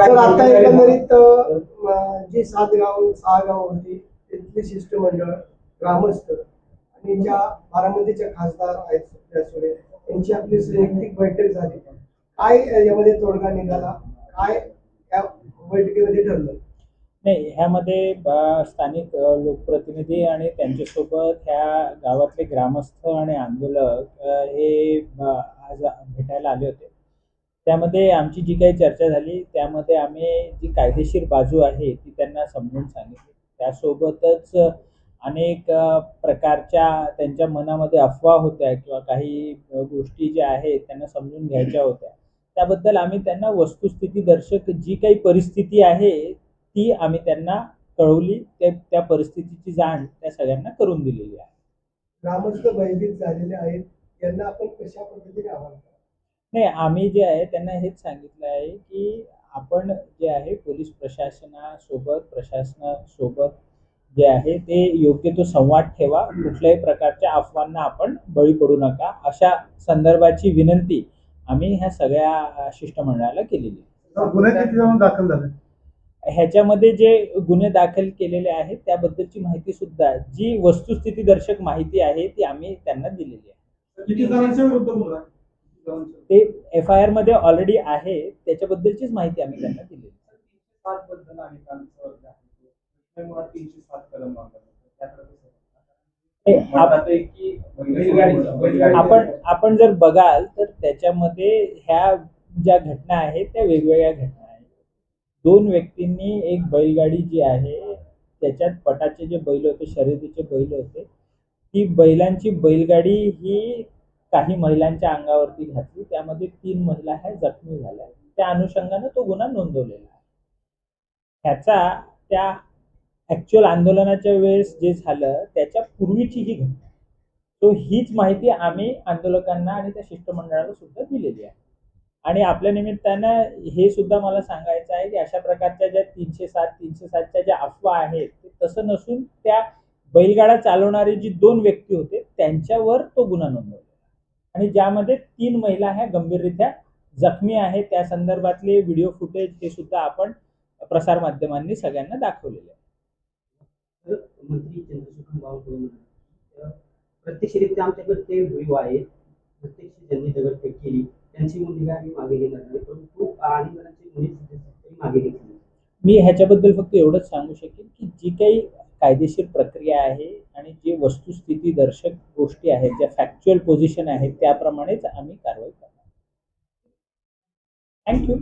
Sir आता एकंदरीत जी सात गाव सहा गाव होती तिथली शिष्टमंडळ ग्रामस्थ आणि ज्या बारामतीच्या खासदार आहेत सुळे यांची आपली संयुक्तिक बैठक झाली. काय यामध्ये तोडगा निघाला? काय या बैठकीमध्ये ठरलं? नाही ह्यामध्ये स्थानिक लोकप्रतिनिधी आणि त्यांच्यासोबत ह्या गावातले ग्रामस्थ आणि आंदोलक हे आज भेटायला आले होते. त्यामध्ये आमची जी काही चर्चा झाली त्यामध्ये आम्ही जी कायदेशीर बाजू आहे ती त्यांना समजून सांगितली. त्यासोबतच अनेक प्रकारच्या त्यांच्या मनामध्ये अफवा होत्या किंवा काही गोष्टी ज्या आहेत त्यांना समजून घ्यायच्या होत्या. त्याबद्दल आम्ही त्यांना वस्तुस्थिती दर्शक जी काही परिस्थिती आहे ती आम्ही त्यांना कळवली ते त्या परिस्थितीची जाण त्या सगळ्यांना करून दिलेली आहे. ग्रामस्थ भयभीत झालेले आहेत यांना आपण कशा पद्धतीने आव्हान नाही आम्ही जे आहे त्यांना हेच सांगितलं आहे की आपण जे आहे पोलीस प्रशासनासोबत प्रशासनासोबत जे आहे ते योग्य तो संवाद ठेवा. कुठल्याही प्रकारच्या अफवांना आपण बळी पडू नका. अशा संदर्भाची विनंती आम्ही ह्या सगळ्या शिष्टमंडळाला केलेली आहे. गुन्हे किती जण दाखल झाले? ह्याच्यामध्ये जे गुन्हे दाखल केलेले आहेत त्याबद्दलची माहिती सुद्धा जी वस्तुस्थिती दर्शक माहिती आहे ती आम्ही त्यांना दिलेली आहे. किती जणांच्या विरुद्ध ते एफ आय आरमध्ये ऑलरेडी आहे त्याच्याबद्दलचीच माहिती आम्ही त्यांना? हे बैलगाडीचं- आपण आपण जर बघाल तर त्याच्यामध्ये ह्या ज्या घटना आहेत त्या वेगवेगळ्या घटना आहेत. दोन व्यक्तींनी एक बैलगाडी जी आहे त्याच्यात पटाचे जे बैल होते शर्यतीचे बैल होते ती बैलांची बैलगाडी ही काही महिलांच्या अंगावरती घातली. त्यामध्ये तीन महिला ह्या जखमी झाल्या. त्या अनुषंगाने तो गुन्हा नोंदवलेला आहे. ह्याचा त्या ऍक्च्युअल आंदोलनाच्या वेळेस जे झालं त्याच्या पूर्वीची ही घटना. तो हीच माहिती आम्ही आंदोलकांना आणि त्या शिष्टमंडळाला सुद्धा दिलेली आहे. आणि आपल्या निमित्तानं हे सुद्धा मला सांगायचं आहे की अशा प्रकारच्या ज्या तीनशे सात तीनशे सातच्या ज्या अफवा आहेत ते तसं नसून त्या बैलगाडा चालवणारे जी दोन व्यक्ती होते त्यांच्यावर तो गुन्हा नोंदवला. आणि ज्यामध्ये तीन महिला ह्या गंभीररित्या जखमी आहेत त्या संदर्भातले व्हिडिओ फुटेज हे सुद्धा आपण प्रसारमाध्यमांनी सगळ्यांना दाखवलेले आहे. मंत्री चंद्रशेखर बावनकुळे प्रत्यक्षरित्या आमच्याकडे ते व्हिडिओ आहेत. प्रत्यक्ष ज्यांनी दगडफेक केली त्यांची भूमिका आम्ही मागे घेणार नाही परंतु आणि मुली मागे घेतली. मी ह्याच्याबद्दल फक्त एवढंच सांगू शकेन की जी काही कायदेशीर प्रक्रिया आहे आणि जे वस्तुस्थिती दर्शक गोष्टी आहेत ज्या फॅक्च्युअल पोझिशन आहेत त्याप्रमाणेच आम्ही कारवाई करणार. थँक्यू